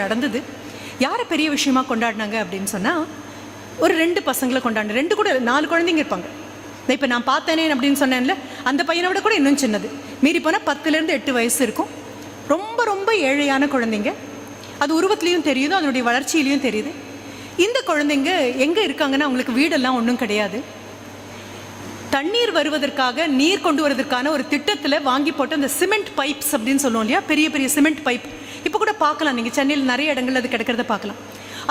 நடந்தது. யாரை பெரிய விஷயமா கொண்டாடினாங்க அப்படின்னு சொன்னால் ஒரு ரெண்டு பசங்களை கொண்டாடின ரெண்டு கூட நாலு குழந்தைங்க இருப்பாங்க. இப்போ நான் பார்த்தேனே அப்படின்னு சொன்னேன்ல அந்த பையனை விட கூட இன்னும் சின்னது. மீறி போனால் பத்துலேருந்து எட்டு வயசு இருக்கும். ரொம்ப ரொம்ப ஏழையான குழந்தைங்க. அது உருவத்துலேயும் தெரியுது அதனுடைய வளர்ச்சியிலையும் தெரியுது. இந்த குழந்தைங்க எங்கே இருக்காங்கன்னா அவங்களுக்கு வீடெல்லாம் ஒன்றும் கிடையாது. தண்ணீர் வருவதற்காக நீர் கொண்டு வருவதற்கான ஒரு திட்டத்தில் வாங்கி போட்டு அந்த சிமெண்ட் பைப்ஸ் அப்படின்னு சொல்லுவோம் இல்லையா? பெரிய பெரிய சிமெண்ட் பைப். இப்போ கூட பார்க்கலாம். நீங்கள் சென்னையில் நிறைய இடங்கள் அது கிடக்கிறத பார்க்கலாம்.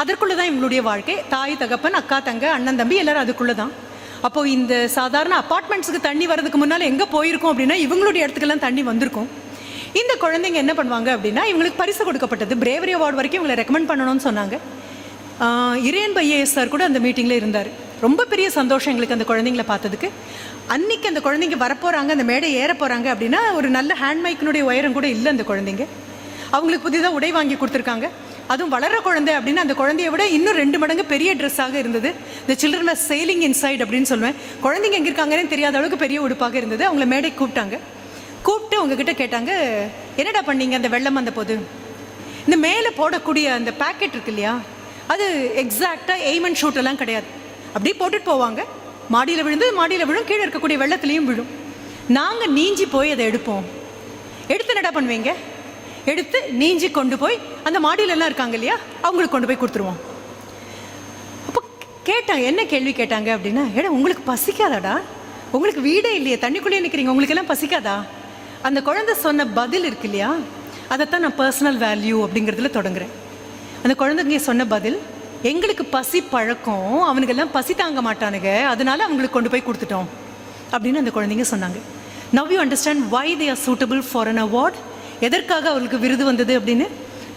அதற்குள்ளே தான் இவங்களுடைய வாழ்க்கை. தாய் தகப்பன் அக்கா தங்க அண்ணன் தம்பி எல்லாரும் அதுக்குள்ளே தான் அப்போது இந்த சாதாரண அப்பார்ட்மெண்ட்ஸுக்கு தண்ணி வரதுக்கு முன்னால் எங்கே போயிருக்கோம் அப்படின்னா இவங்களுடைய இடத்துக்கெல்லாம் தண்ணி வந்திருக்கும். இந்த குழந்தைங்க என்ன பண்ணுவாங்க அப்படின்னா இவங்களுக்கு பரிசு கொடுக்கப்பட்டது. பிரேவரி அவார்டு வரைக்கும் இவங்களை ரெக்கமெண்ட் பண்ணணும்னு சொன்னாங்க. இறையன் பைஏஎஸ் சார் கூட அந்த மீட்டிங்கில் இருந்தார். ரொம்ப பெரிய சந்தோஷம் எங்களுக்கு அந்த குழந்தைங்களை பார்த்ததுக்கு. அன்னைக்கு அந்த குழந்தைங்க வரப்போகிறாங்க அந்த மேடை ஏற போகிறாங்க அப்படின்னா ஒரு நல்ல ஹேண்ட் மைக்கினுடைய உயரம் கூட இல்லை அந்த குழந்தைங்க. அவங்களுக்கு புதிதாக உடை வாங்கி கொடுத்துருக்காங்க. அதுவும் வளர்ற குழந்தை அப்படின்னு அந்த குழந்தைய விட இன்னும் ரெண்டு மடங்கு பெரிய ட்ரெஸ்ஸாக இருந்தது. இந்த சில்ட்ரன் ஆர் சேலிங் இன்சைட் அப்படின்னு சொல்லுவேன். குழந்தைங்க எங்கே இருக்காங்கன்னு தெரியாத அளவுக்கு பெரிய உடுப்பாக இருந்தது. அவங்கள மேடைக்கு கூப்பிட்டாங்க. கூப்பிட்டு உங்ககிட்ட கேட்டாங்க என்னடா பண்ணீங்க அந்த வெள்ளம் வந்த போது? இந்த மேலே போடக்கூடிய அந்த பேக்கெட் இருக்கு இல்லையா? அது எக்ஸாக்டாக எய்ம் அண்ட் ஷூட்டெல்லாம் கிடையாது. அப்படியே போட்டுட்டு போவாங்க. மாடியில் விழுந்து மாடியில் விழும் கீழே இருக்கக்கூடிய வெள்ளத்துலேயும் விழும். நாங்கள் நீஞ்சி போய் அதை எடுப்போம். எடுத்து என்னடா பண்ணுவீங்க? எடுத்து நீஞ்சி கொண்டு போய் அந்த மாடியிலெல்லாம் இருக்காங்க இல்லையா? அவங்களுக்கு கொண்டு போய் கொடுத்துருவோம். அப்போ கேட்டாங்க என்ன கேள்வி கேட்டாங்க? அப்படின்னா ஏடா உங்களுக்கு பசிக்காதாடா? உங்களுக்கு வீடே இல்லையே தண்ணிக்குள்ளேயே நிற்கிறீங்க உங்களுக்கு எல்லாம் பசிக்காதா? அந்த குழந்தை சொன்ன பதில் இருக்கு இல்லையா? அதைத்தான் நான் பர்சனல் வேல்யூ அப்படிங்கிறதுல தொடங்குறேன். அந்த குழந்தைங்க சொன்ன பதில் எங்களுக்கு பசி பழக்கம் அவனுக்கெல்லாம் பசி தாங்க மாட்டானுங்க அதனால அவங்களுக்கு கொண்டு போய் கொடுத்துட்டோம். அப்படின்னு அந்த குழந்தைங்க சொன்னாங்க. Now you understand why they are suitable for an award எதற்காக அவர்களுக்கு விருது வந்தது அப்படின்னு?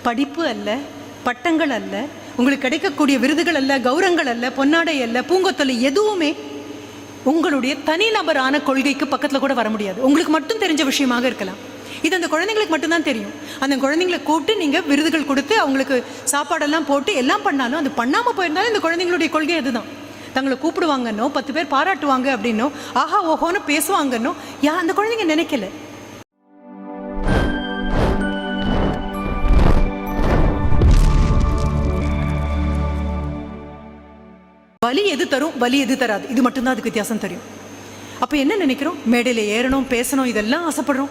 படிப்பு அல்ல பட்டங்கள் அல்ல உங்களுக்கு கிடைக்கக்கூடிய விருதுகள் அல்ல கௌரங்கள் அல்ல பொன்னாடை அல்ல பூங்கொத்தல் எதுவுமே உங்களுடைய தனிநபரான கொள்கைக்கு பக்கத்தில் கூட வர முடியாது. உங்களுக்கு மட்டும் தெரிஞ்ச விஷயமாக இருக்கலாம். இது அந்த குழந்தைங்களுக்கு மட்டும்தான் தெரியும். அந்த குழந்தைங்களை கூப்பிட்டு நீங்கள் விருதுகள் கொடுத்து அவங்களுக்கு சாப்பாடெல்லாம் போட்டு எல்லாம் பண்ணாலும் அது பண்ணாமல் போயிருந்தாலும் இந்த குழந்தைங்களுடைய கொள்கை அதுதான். தங்களை கூப்பிடுவாங்கன்னோ பத்து பேர் பாராட்டுவாங்க அப்படின்னோ ஆஹா ஓஹோன்னு பேசுவாங்கன்னோ யா அந்த குழந்தைங்க நினைக்கல. வலி எது தரும்? வலி எது தராது. இது மட்டும்தான் அதுக்கு வித்தியாசம் தெரியும். அப்போ என்ன நினைக்கிறோம்? மேடையில் ஏறணும் பேசணும் இதெல்லாம் ஆசைப்படுறோம்.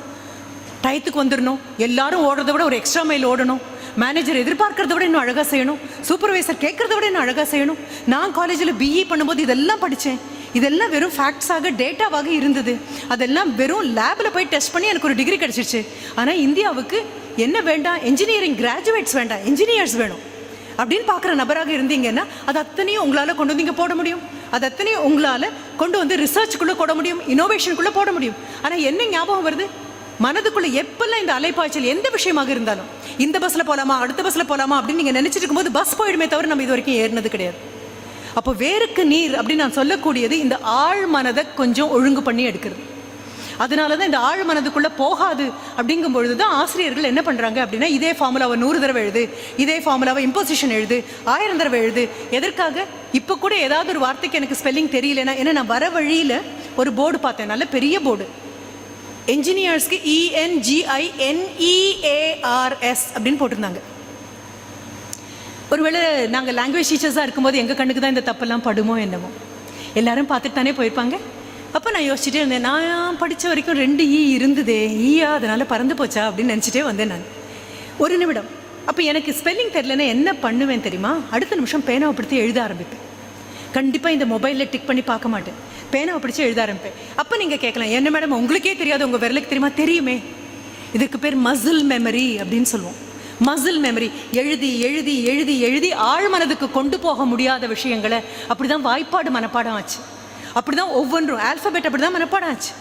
டயத்துக்கு வந்துடணும் எல்லாரும் ஓடுறத விட ஒரு எக்ஸ்ட்ரா மைல் ஓடணும். மேனேஜர் எதிர்பார்க்கறத விட இன்னும் அழகாக செய்யணும். சூப்பர்வைசர் கேட்கறத விட இன்னும் அழகாக செய்யணும். நான் காலேஜில் பிஇ பண்ணும்போது இதெல்லாம் படித்தேன் இதெல்லாம் வெறும் ஃபேக்ட்ஸாக டேட்டாவாக இருந்தது. அதெல்லாம் வெறும் லேபில் போய் டெஸ்ட் பண்ணி எனக்கு ஒரு டிகிரி கிடச்சிருச்சு. ஆனால் இந்தியாவுக்கு என்ன வேண்டாம்? இன்ஜினியரிங் கிராஜுவேட்ஸ் வேண்டாம். இன்ஜினியர்ஸ் வேணும். அப்படின்னு பார்க்குற நபராக இருந்தீங்கன்னா அது அத்தனையும் உங்களால் கொண்டு வந்து இங்கே போட முடியும். அது அத்தனையும் உங்களால் கொண்டு வந்து ரிசர்ச்சுக்குள்ளே போட முடியும். இனோவேஷனுக்குள்ளே போட முடியும். ஆனால் என்ன ஞாபகம் வருது? மனதுக்குள்ளே எப்பெல்லாம் இந்த அலைப்பாய்ச்சல் எந்த விஷயமாக இருந்தாலும் இந்த பஸ்ஸில் போகலாமா அடுத்த பஸ்ஸில் போகலாமா அப்படின்னு நீங்கள் நினச்சிட்டு இருக்கும்போது பஸ் போயிடுமே தவிர நம்ம இது வரைக்கும் ஏறினது கிடையாது. அப்போ வேருக்கு நீர் அப்படின்னு நான் சொல்லக்கூடியது இந்த ஆழ் மனதை கொஞ்சம் ஒழுங்கு பண்ணி எடுக்கிறது. அதனால தான் இந்த ஆழ் மனதுக்குள்ளே போகாது அப்படிங்கும் பொழுது தான் ஆசிரியர்கள் என்ன பண்ணுறாங்க அப்படின்னா இதே ஃபார்முலாவை நூறு தடவை எழுது இதே ஃபார்முலாவை இம்போசிஷன் எழுது ஆயிரம் தடவை எழுது. எதற்காக? இப்போ கூட ஏதாவது ஒரு வார்த்தைக்கு எனக்கு ஸ்பெல்லிங் தெரியலனா ஏன்னா நான் வர வழியில் ஒரு போர்டு பார்த்தேன் நல்ல பெரிய போர்டு என்ஜினியர்ஸ்க்கு இஎன்ஜிஐ என்இஏஆர்எஸ் அப்படின்னு போட்டிருந்தாங்க. ஒருவேளை நாங்கள் லாங்குவேஜ் டீச்சர்ஸாக இருக்கும்போது எங்கள் கண்ணுக்கு தான் இந்த தப்பெல்லாம் படுமோ என்னமோ எல்லாரும் பார்த்துட்டு தானே போயிருப்பாங்க? அப்போ நான் யோசிச்சுட்டே இருந்தேன் நான் படித்த வரைக்கும் ரெண்டு ஈ இருந்ததே e ஈயா அதனால் பறந்து போச்சா அப்படின்னு நினச்சிட்டே வந்தேன் நான். ஒரு நிமிடம். அப்போ எனக்கு ஸ்பெல்லிங் தெரிலனா என்ன பண்ணுவேன் தெரியுமா? அடுத்த நிமிஷம் பேனாவை பிடித்து எழுத ஆரம்பிப்பேன். கண்டிப்பாக இந்த மொபைலில் டிக் பண்ணி பார்க்க மாட்டேன். பேனாவை பிடிச்சி எழுத ஆரம்பிப்பேன். அப்போ நீங்கள் கேட்கலாம் என்ன மேடம் உங்களுக்கே தெரியாது உங்கள் விரலுக்கு தெரியுமா? தெரியுமே. இதுக்கு பேர் மசில் மெமரி அப்படின்னு சொல்லுவோம். மசில் மெமரி எழுதி எழுதி எழுதி எழுதி ஆழ்மனதுக்கு கொண்டு போக முடியாத விஷயங்களை அப்படி தான் வாய்ப்பாடு மனப்பாடம் ஆச்சு. அப்படி தான் ஒவ்வொன்றும். ஆல்ஃபபெட் அப்படி தான் மனப்பாடம் ஆச்சு.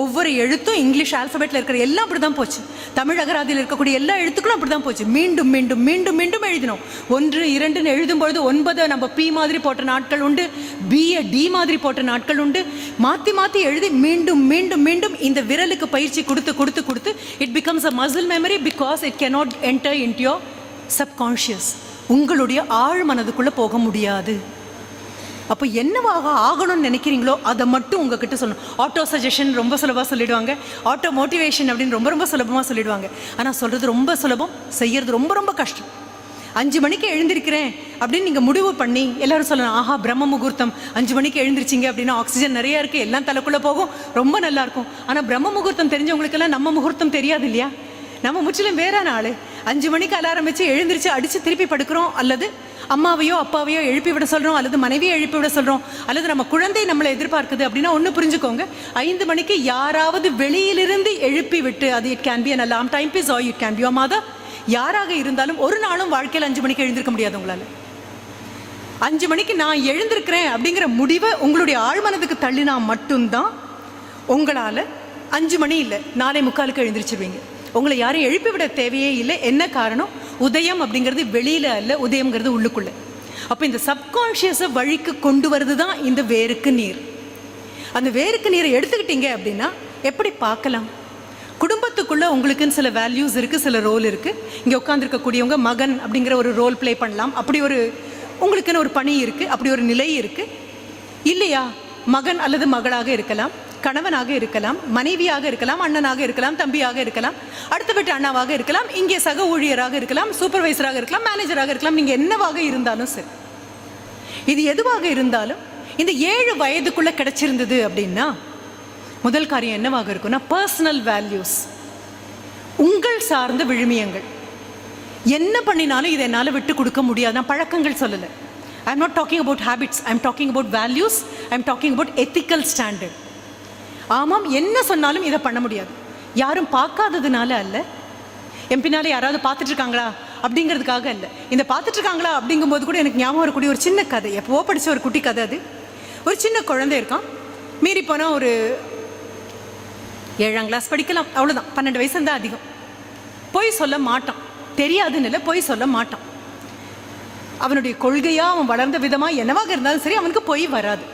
ஒவ்வொரு எழுத்தும் இங்கிலீஷ் ஆல்ஃபபெட்டில் இருக்கிற எல்லாம் அப்படி தான் போச்சு. தமிழ் அகராதியில் இருக்கக்கூடிய எல்லா எழுத்துக்களும் அப்படி தான் போச்சு. மீண்டும் மீண்டும் மீண்டும் மீண்டும் எழுதினோம். ஒன்று இரண்டுன்னு எழுதும் பொழுது ஒன்பதை நம்ம பி மாதிரி போட்ட நாட்கள் உண்டு பிஏ டி மாதிரி போட்ட நாட்கள் உண்டு. மாற்றி மாற்றி எழுதி மீண்டும் மீண்டும் மீண்டும் இந்த விரலுக்கு பயிற்சி கொடுத்து கொடுத்து கொடுத்து it becomes a muscle memory because it cannot enter into your subconscious உங்களுடைய ஆழ் மனதுக்குள்ளே போக முடியாது. அப்போ என்னவாக ஆகணும்னு நினைக்கிறீங்களோ அதை மட்டும் உங்ககிட்ட சொல்லணும். ஆட்டோ சஜஷன் ரொம்ப சுலபமாக சொல்லிடுவாங்க. ஆட்டோ மோட்டிவேஷன் அப்படின்னு ரொம்ப ரொம்ப சுலபமாக சொல்லிடுவாங்க. ஆனால் சொல்கிறது ரொம்ப சுலபம் செய்கிறது ரொம்ப ரொம்ப கஷ்டம். அஞ்சு மணிக்கு எழுந்திருக்கிறேன் அப்படின்னு நீங்கள் முடிவு பண்ணி எல்லாரும் சொல்லலாம் ஆஹா பிரம்ம முகூர்த்தம். அஞ்சு மணிக்கு எழுந்திருச்சிங்க அப்படின்னா ஆக்சிஜன் நிறைய இருக்குது எல்லாம் தலைக்குள்ளே போகும். ரொம்ப நல்லாயிருக்கும் ஆனால் பிரம்ம முகூர்த்தம் தெரிஞ்சவங்களுக்கெல்லாம் நம்ம முகூர்த்தம் தெரியாது இல்லையா? நம்ம முற்றிலும் வேற நாள் அஞ்சு மணிக்கு அலாரம் வச்சு எழுந்திரிச்சு அடித்து திருப்பி படுக்கிறோம் அல்லது அம்மாவையோ அப்பாவையோ எழுப்பி விட சொல்கிறோம் அல்லது மனைவியை எழுப்பி விட சொல்கிறோம் அல்லது நம்ம குழந்தை நம்மளை எதிர்பார்க்குது அப்படின்னா ஒன்று புரிஞ்சுக்கோங்க. ஐந்து மணிக்கு யாராவது வெளியிலிருந்து எழுப்பி விட்டு அது it can be an alarm time piece ah it can be மாதா யாராக இருந்தாலும் ஒரு நாளும் வாழ்க்கையில் அஞ்சு மணிக்கு எழுந்திருக்க முடியாது உங்களால். அஞ்சு மணிக்கு நான் எழுந்திருக்கிறேன் அப்படிங்கிற முடிவை உங்களுடைய ஆழ்மனதுக்கு தள்ளினா மட்டும்தான் உங்களால் அஞ்சு மணி இல்லை நாளை முக்காலுக்கு எழுந்திரிச்சிருவீங்க. உங்களை யாரும் எழுப்பி விட தேவையே இல்லை. என்ன காரணம்? உதயம் அப்படிங்கிறது வெளியில் அல்ல உதயம்ங்கிறது உள்ளுக்குள்ள. அப்போ இந்த சப்கான்ஷியஸை வழிக்கு கொண்டு வருது தான் இந்த வேருக்கு நீர். அந்த வேருக்கு நீரை எடுத்துக்கிட்டீங்க அப்படின்னா எப்படி பார்க்கலாம்? குடும்பத்துக்குள்ளே உங்களுக்குன்னு சில வேல்யூஸ் இருக்குது சில ரோல் இருக்குது இங்கே உட்காந்துருக்கக்கூடியவங்க மகன் அப்படிங்கிற ஒரு ரோல் ப்ளே பண்ணலாம். அப்படி ஒரு உங்களுக்குன்னு ஒரு பணி இருக்குது அப்படி ஒரு நிலை இருக்குது இல்லையா? மகன் அல்லது மகளாக இருக்கலாம். கணவனாக இருக்கலாம் மனைவியாக இருக்கலாம் அண்ணனாக இருக்கலாம் தம்பியாக இருக்கலாம் அடுத்த வீட்டு அண்ணாவாக இருக்கலாம் இங்கே சக ஊழியராக இருக்கலாம் சூப்பர்வைசராக இருக்கலாம் மேனேஜராக இருக்கலாம் நீங்கள் என்னவாக இருந்தாலும் சரி. இது எதுவாக இருந்தாலும் இந்த ஏழு வயதுக்குள்ளே கிடச்சிருந்தது அப்படின்னா முதல் காரியம் என்னவாக இருக்கும்னா பர்சனல் வேல்யூஸ் உங்கள் சார்ந்த விழுமியங்கள். என்ன பண்ணினாலும் இதை என்னால் விட்டு கொடுக்க முடியாது. நான் பழக்கங்கள் சொல்லலை. I am not talking about habits I am talking about values I am talking about ethical standard ஆமாம் என்ன சொன்னாலும் இதை பண்ண முடியாது. யாரும் பார்க்காததுனால அல்ல. என் பின்னாலே யாராவது பார்த்துட்டு இருக்காங்களா அப்படிங்கிறதுக்காக இல்லை இந்த பார்த்துட்டு இருக்காங்களா அப்படிங்கும்போது கூட எனக்கு ஞாபகம் வரக்கூடிய ஒரு சின்ன கதை. எப்போ படித்த ஒரு குட்டி கதை அது. ஒரு சின்ன குழந்தை இருக்கான். மீறி போனால் ஒரு ஏழாம் கிளாஸ் படிக்கலாம். அவ்வளோதான் பன்னெண்டு வயசு இருந்தால் அதிகம். பொய் சொல்ல மாட்டான். தெரியாதுன்னு இல்லை பொய் சொல்ல மாட்டான். அவனுடைய கொள்கையாக அவன் வளர்ந்த விதமாக என்னவாக இருந்தாலும் சரி அவனுக்கு பொய் வராது.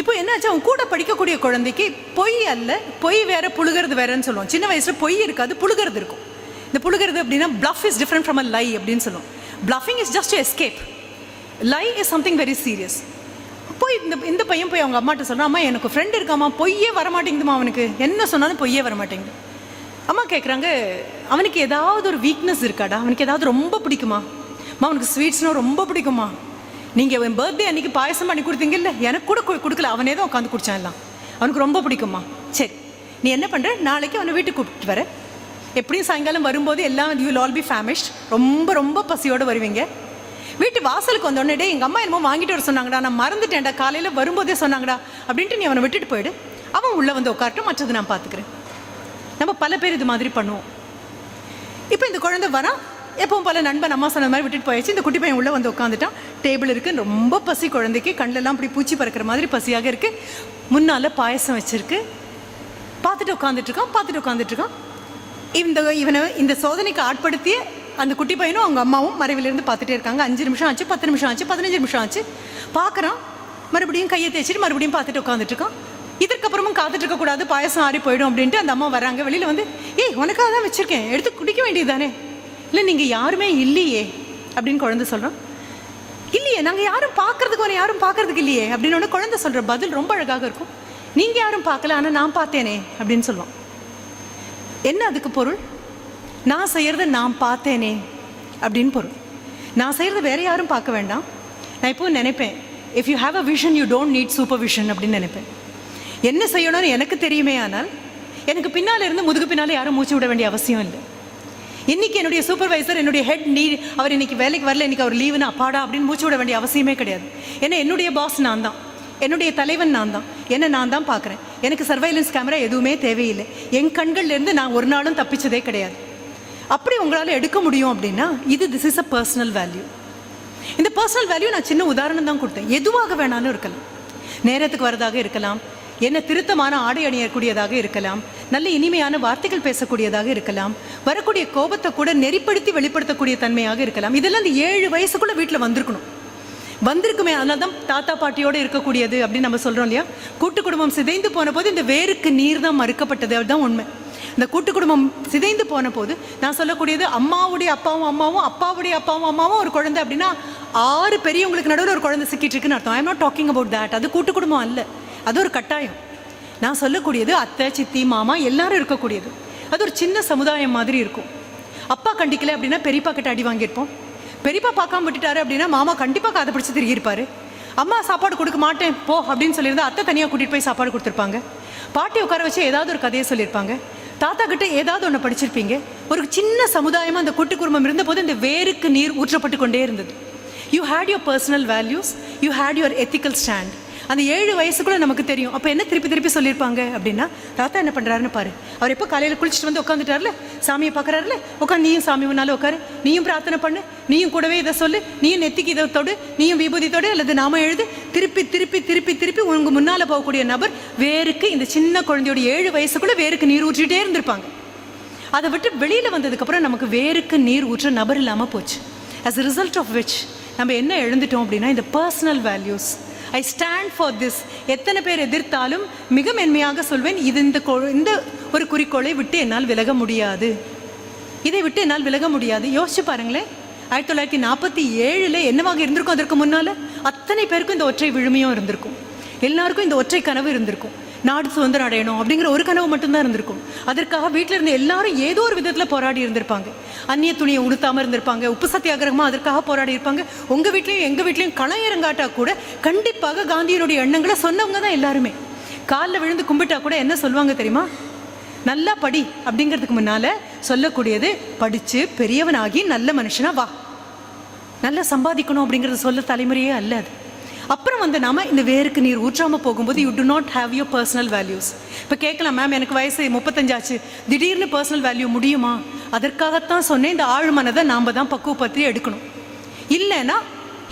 இப்போ என்னாச்சு? அவன் கூட படிக்கக்கூடிய குழந்தைக்கு பொய் அல்ல பொய் வேற புழுகிறது வேறன்னு சொல்லுவோம். சின்ன வயசுல பொய் இருக்காது புழுகிறது இருக்கும். இந்த புழுகிறது அப்படின்னா bluff is different from a lie அப்படின்னு சொல்லுவோம். Bluffing is just escape lie is something very serious போய் இந்த இந்த பையன் போய் அவங்க அம்மாட்ட சொல்கிறான் அம்மா எனக்கு ஃப்ரெண்ட் இருக்காமா பொய்யே வரமாட்டேங்குதுமா அவனுக்கு. என்ன சொன்னாலும் பொய்யே வரமாட்டேங்குது. அம்மா கேட்குறாங்க அவனுக்கு ஏதாவது ஒரு வீக்னஸ் இருக்காடா? அவனுக்கு ஏதாவது ரொம்ப பிடிக்குமா? அம்மா அவனுக்கு ஸ்வீட்ஸ்னால் ரொம்ப பிடிக்குமா? நீங்கள் என் பர்த்டே அன்னைக்கு பாயசம் பண்ணி கொடுத்தீங்கல்ல? எனக்கு கூட கொடுக்கல. அவனே தான் உட்காந்து குடித்தான் எல்லாம். அவனுக்கு ரொம்ப பிடிக்குமா சரி நீ என்ன பண்ணுற நாளைக்கு அவனை வீட்டுக்கு கூப்பிட்டு வர. எப்படியும் சாயங்காலம் வரும்போது எல்லாம் யூ ஆல் பி ஃபேமிஷ்ட் ரொம்ப ரொம்ப பசியோடு வருவீங்க. வீட்டு வாசலுக்கு வந்தோடனே டேய் எங்கள் அம்மா என்னமோ வாங்கிட்டு வர சொன்னாங்கடா. நான் மறந்துட்டேன்டா. காலையில் வரும்போதே சொன்னாங்கடா. அப்படின்ட்டு நீ அவனை விட்டுட்டு போயிடு. அவன் உள்ளே வந்து உட்காரட்டும். மற்றது நான் பார்த்துக்கிறேன் நம்ம பல பேர் இது மாதிரி பண்ணுவோம். இப்போ இந்த குழந்தை வரான். எப்பவும் போல நண்பன் அம்மா சொன்ன மாதிரி விட்டுட்டு போயாச்சு. இந்த குட்டி பையன் உள்ளே வந்து உட்காந்துட்டான் டேபிள் இருக்கு. ரொம்ப பசி குழந்தைக்கு. கண்ணிலெல்லாம் அப்படி பூச்சி பறக்கிற மாதிரி பசியாக இருக்கு. முன்னால் பாயசம் வச்சிருக்கு. பார்த்துட்டு உட்காந்துட்ருக்கான் பார்த்துட்டு உட்காந்துட்ருக்கான் இந்த இவனை இந்த சோதனைக்கு ஆட்படுத்திய அந்த குட்டி பையனும் அவங்க அம்மாவும் மறைவிலிருந்து பார்த்துட்டே இருக்காங்க. அஞ்சு நிமிஷம் ஆச்சு பத்து நிமிஷம் ஆச்சு பதினஞ்சு நிமிஷம் ஆச்சு. பார்க்குறான். மறுபடியும் கையை தேய்ச்சிட்டு மறுபடியும் பார்த்துட்டு உட்காந்துட்ருக்கான் இதற்கப்புறமும் காத்துட்டு இருக்கக்கூடாது. பாயசம் ஆறி போயிடும் அப்படின்ட்டு அந்த அம்மா வராங்க வெளியில் வந்து ஏய் உனக்காக தான் வச்சுருக்கேன். எடுத்து குடிக்க வேண்டியது தானே? இல்லை நீங்கள் யாருமே இல்லையே அப்படின்னு குழந்தை சொல்கிறோம் இல்லையே நாங்கள் யாரும் பார்க்கறதுக்கு ஒரு யாரும் பார்க்கறதுக்கு இல்லையே அப்படின்னு ஒன்று குழந்தை சொல்கிற பதில் ரொம்ப அழகாக இருக்கும். நீங்கள் யாரும் பார்க்கல ஆனால் நான் பார்த்தேனே அப்படின்னு சொல்லுவோம் என்ன அதுக்கு பொருள்? நான் செய்கிறத நான் பார்த்தேனே அப்படின்னு பொருள். நான் செய்கிறத வேற யாரும் பார்க்க வேண்டாம். நான் இப்போ நினைப்பேன். If you have a vision you don't need super vision அப்படின்னு நினைப்பேன். என்ன செய்யணும்னு எனக்கு தெரியுமே ஆனால் எனக்கு பின்னால் இருந்து முதுகு பின்னால் யாரும் மூச்சு விட வேண்டிய அவசியம் இல்லை. இன்னைக்கு என்னுடைய சூப்பர்வைசர் என்னுடைய ஹெட் நீ அவர் இன்னைக்கு வேலைக்கு வரல இன்னைக்கு அவர் லீவுன்னு அப்பாடா அப்படின்னு மூச்சு விட வேண்டிய அவசியமே கிடையாது. ஏன்னா என்னுடைய பாஸ் நான் தான் என்னுடைய தலைவன் நான் தான் என்ன நான் தான் பார்க்குறேன். எனக்கு சர்வைலன்ஸ் கேமரா எதுவுமே தேவையில்லை. என் கண்கள்லேருந்து நான் ஒரு நாளும் தப்பிச்சதே கிடையாது. அப்படி உங்களால் எடுக்க முடியும் அப்படின்னா இது this is a personal value இந்த பர்சனல் வேல்யூ நான் சின்ன உதாரணம் தான் கொடுத்தேன். எதுவாக வேணாலும் இருக்கலாம். நேரத்துக்கு வரதாக இருக்கலாம். என்ன திருத்தமான ஆடை அணியக்கூடியதாக இருக்கலாம் நல்ல இனிமையான வார்த்தைகள் பேசக்கூடியதாக இருக்கலாம் வரக்கூடிய கோபத்தை கூட நெறிப்படுத்தி வெளிப்படுத்தக்கூடிய தன்மையாக இருக்கலாம். இதெல்லாம் இந்த ஏழு வயசுக்குள்ள வீட்டில் வந்திருக்கணும். வந்திருக்குமே அதனால தான் தாத்தா பாட்டியோடு இருக்கக்கூடியது அப்படின்னு நம்ம சொல்கிறோம் இல்லையா? கூட்டு குடும்பம் சிதைந்து போன போது இந்த வேருக்கு நீர் தான் மறுக்கப்பட்டது அதுதான் உண்மை. இந்த கூட்டு குடும்பம் சிதைந்து போன போது நான் சொல்லக்கூடியது அம்மாவுடைய அப்பாவும் அம்மாவும் அப்பாவுடைய அப்பாவும் அம்மாவும் ஒரு குழந்தை அப்படின்னா ஆறு பெரியவங்களுக்கு நடுவில் ஒரு குழந்தை சிக்கிட்டு இருக்குன்னு அர்த்தம். I'm not talking about that அது கூட்டு குடும்பம் அல்ல. அது ஒரு கட்டாயம். நான் சொல்லக்கூடியது அத்தை சித்தி மாமா எல்லாரும் இருக்கக்கூடியது. அது ஒரு சின்ன சமுதாயம் மாதிரி இருக்கும். அப்பா கண்டிக்கல அப்படின்னா பெரியப்பா கிட்ட அடி வாங்கியிருப்போம். பெரியப்பா பார்க்காம விட்டுட்டாரு அப்படின்னா மாமா கண்டிப்பாக காதை பிடிச்சி திருகியிருப்பாரு அம்மா சாப்பாடு கொடுக்க மாட்டேன் போ அப்படின்னு சொல்லியிருந்தா அத்தை தனியாக கூட்டிகிட்டு போய் சாப்பாடு கொடுத்துருப்பாங்க. பாட்டி உட்கார வச்சு ஏதாவது ஒரு கதையை சொல்லியிருப்பாங்க. தாத்தா கிட்ட ஏதாவது ஒன்று படிச்சிருப்பீங்க. ஒரு சின்ன சமுதாயமாக அந்த கூட்டு குடும்பம் இருந்தபோது இந்த வேருக்கு நீர் ஊற்றப்பட்டு கொண்டே இருந்தது. You had your personal values you had your ethical stand அந்த ஏழு வயசுக்குள்ள நமக்கு தெரியும். அப்போ என்ன திருப்பி திருப்பி சொல்லியிருப்பாங்க அப்படின்னா தாத்தா என்ன பண்ணுறாருன்னு பாரு. அவர் எப்போ காலையில் குளிச்சுட்டு வந்து உட்காந்துட்டார்ல சாமியை பார்க்குறாருல உட்காந்து நீயும் சாமி முன்னால் உட்காரு நீயும் பிரார்த்தனை பண்ணு. நீயும் கூடவே இதை சொல்லு. நீயும் நெத்திக்கு இதை தொடு. நீயும் விபூதி தொடு. அல்லது நாம எழுது. திருப்பி திருப்பி திருப்பி திருப்பி உங்க முன்னால் போகக்கூடிய நபர் வேருக்கு இந்த சின்ன குழந்தையோட ஏழு வயசுக்குள்ள வேருக்கு நீர் ஊற்றிட்டே இருந்திருப்பாங்க. அதை விட்டு வெளியில் வந்ததுக்கப்புறம் நமக்கு வேருக்கு நீர் ஊற்ற நபர் இல்லாமல் போச்சு. As a result of which நம்ம என்ன எழுந்துட்டோம் அப்படின்னா இந்த personal values I stand for this எத்தனை பேர் எதிர்த்தாலும் மிக மென்மையாக சொல்வேன் இது இந்த கொ- இந்த ஒரு குறிக்கோளை விட்டு என்னால் விலக முடியாது. இதை விட்டு என்னால் விலக முடியாது. யோசிச்சு பாருங்களேன். ஆயிரத்தி தொள்ளாயிரத்தி நாற்பத்தி ஏழில் என்னவாக இருந்திருக்கும்? அதற்கு முன்னால் அத்தனை பேருக்கும் இந்த ஒற்றை விழுமையும் இருந்திருக்கும். எல்லாருக்கும் இந்த ஒற்றை கனவு இருந்திருக்கும். நாடு சுதந்திரம் அடையணும் அப்படிங்கிற ஒரு கனவு மட்டும்தான் இருந்திருக்கும். அதற்காக வீட்டில் இருந்த எல்லாரும் ஏதோ ஒரு விதத்தில் போராடி இருந்திருப்பாங்க. அந்நிய துணியை உடுத்தாமல் இருந்திருப்பாங்க. உப்பு சத்தியாகிரகமாக அதற்காக போராடி இருப்பாங்க. உங்கள் வீட்லேயும் எங்கள் வீட்லேயும் களம் இறங்காட்டா கூட கண்டிப்பாக காந்தியினுடைய எண்ணங்களை சொன்னவங்க தான் எல்லாருமே. காலில் விழுந்து கும்பிட்டா கூட என்ன சொல்லுவாங்க தெரியுமா? நல்லா படி அப்படிங்கிறதுக்கு முன்னால் சொல்லக்கூடியது படித்து பெரியவனாகி நல்ல மனுஷனா வா. நல்லா சம்பாதிக்கணும் அப்படிங்கிறத சொல்ல தலைமுறையே அல்ல அது. அப்புறம் வந்து நாம இந்த வேருக்கு நீர் ஊற்றாமல் போகும்போது you do not have your personal values இப்போ கேட்கலாம் மேம் எனக்கு வயசு முப்பத்தஞ்சாச்சு. திடீர்னு பர்சனல் வேல்யூ முடியுமா? அதற்காகத்தான் சொன்னேன் இந்த ஆழ் மனதை நாம் தான் பக்குவப்படுத்தி எடுக்கணும். இல்லைன்னா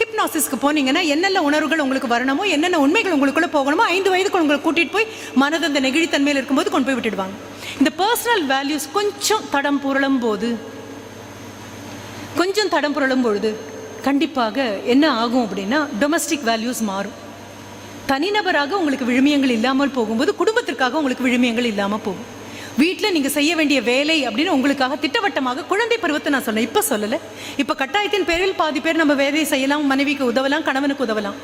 ஹிப்னாசிஸ்க்கு போனீங்கன்னா என்னென்ன உணர்வுகள் உங்களுக்கு வரணுமோ என்னென்ன உண்மைகள் உங்களுக்குள்ள போகணுமோ ஐந்து வயதுக்கு உங்களை கூட்டிகிட்டு போய் மனது அந்த நெகிழித்தன்மையில் இருக்கும்போது கொண்டு போய் விட்டுடுவாங்க. இந்த பர்சனல் வேல்யூஸ் கொஞ்சம் தடம் புரளும் போது கொஞ்சம் தடம் புரளும் பொழுது கண்டிப்பாக என்ன ஆகும் அப்படின்னா டொமஸ்டிக் வேல்யூஸ் மாறும். தனிநபராக உங்களுக்கு விழுமியங்கள் இல்லாமல் போகும்போது குடும்பத்திற்காக உங்களுக்கு விழுமியங்கள் இல்லாமல் போகும். வீட்டில் நீங்கள் செய்ய வேண்டிய வேலை அப்படின்னு உங்களுக்காக திட்டவட்டமாக குழந்தை பருவத்தை நான் சொன்னேன். இப்போ சொல்லலை. இப்போ கட்டாயத்தின் பேரில் பாதி பேர் நம்ம வேலையை செய்யலாம் மனைவிக்கு உதவலாம் கணவனுக்கு உதவலாம்.